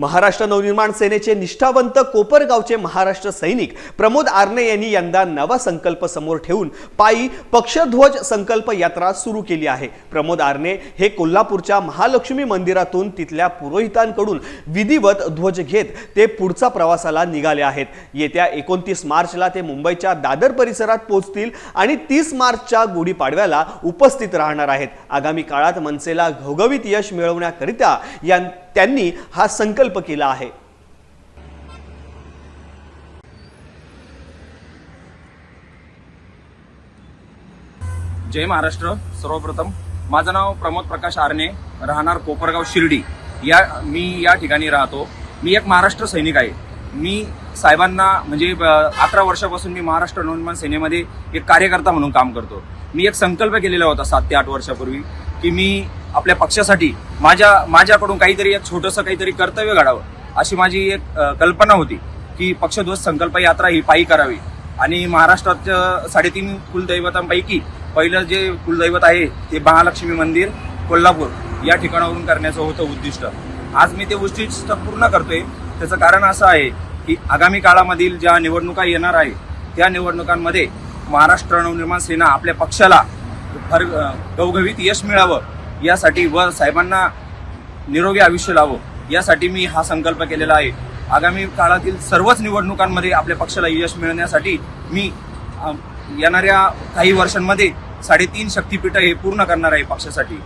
महाराष्ट्र नवनिर्माण सेनेचे निष्ठावंत कोपरगावचे महाराष्ट्र सैनिक प्रमोद आर्ने यांनी यंदा नवा संकल्प समोर ठेवून पायी पक्षध्वज संकल्प यात्रा सुरू केली आहे. प्रमोद आरणे हे कोल्हापूरच्या महालक्ष्मी मंदिरातून तिथल्या पुरोहितांकडून विधिवत ध्वज घेत ते पुढचा प्रवासाला निघाले आहेत. येत्या एकोणतीस मार्चला ते मुंबईच्या दादर परिसरात पोहोचतील आणि तीस मार्चच्या गुढीपाडव्याला उपस्थित राहणार आहेत. आगामी काळात मनसेला घवघवीत यश मिळवण्याकरिता या त्यांनी हा संकल्प केला आहे. जय महाराष्ट्र. सर्वप्रथम माझं नाव प्रमोद प्रकाश आरणे राहणार कोपरगाव शिर्डी. या मी या ठिकाणी राहतो. मी एक महाराष्ट्र सैनिक आहे. मी साहेबांना म्हणजे अकरा वर्षापासून मी महाराष्ट्र नवनिर्माण सेनेमध्ये एक कार्यकर्ता म्हणून काम करतो. मी एक संकल्प केलेला होता सात ते आठ वर्षापूर्वी की मी आपल्या पक्षासाठी माझ्या माझ्याकडून काहीतरी एक छोटंसं काहीतरी कर्तव्य घडावं अशी माझी एक कल्पना होती की पक्षध्वज संकल्प यात्रा ही पायी करावी. आणि महाराष्ट्राच्या साडेतीन कुलदैवतांपैकी पहिलं जे कुलदैवत आहे ते महालक्ष्मी मंदिर कोल्हापूर या ठिकाणावरून करण्याचं होतं उद्दिष्ट. आज मी ते उद्दिष्ट पूर्ण करतोय. त्याचं कारण असं आहे की आगामी काळामधील ज्या निवडणुका येणार आहे त्या निवडणुकांमध्ये महाराष्ट्र नवनिर्माण सेना आपल्या पक्षाला भर गवगवीत यश मिळावं यासाठी व साहेबांना निरोगी आयुष्य लावो. यासाठी मी हा संकल्प केलेला आहे. आगामी काळातील सर्वच निवडणुकांमध्ये आपल्या पक्षाला यश मिळवण्यासाठी मी येणाऱ्या काही वर्षांमध्ये साडेतीन शक्तीपीठ हे पूर्ण करणार आहे पक्षासाठी.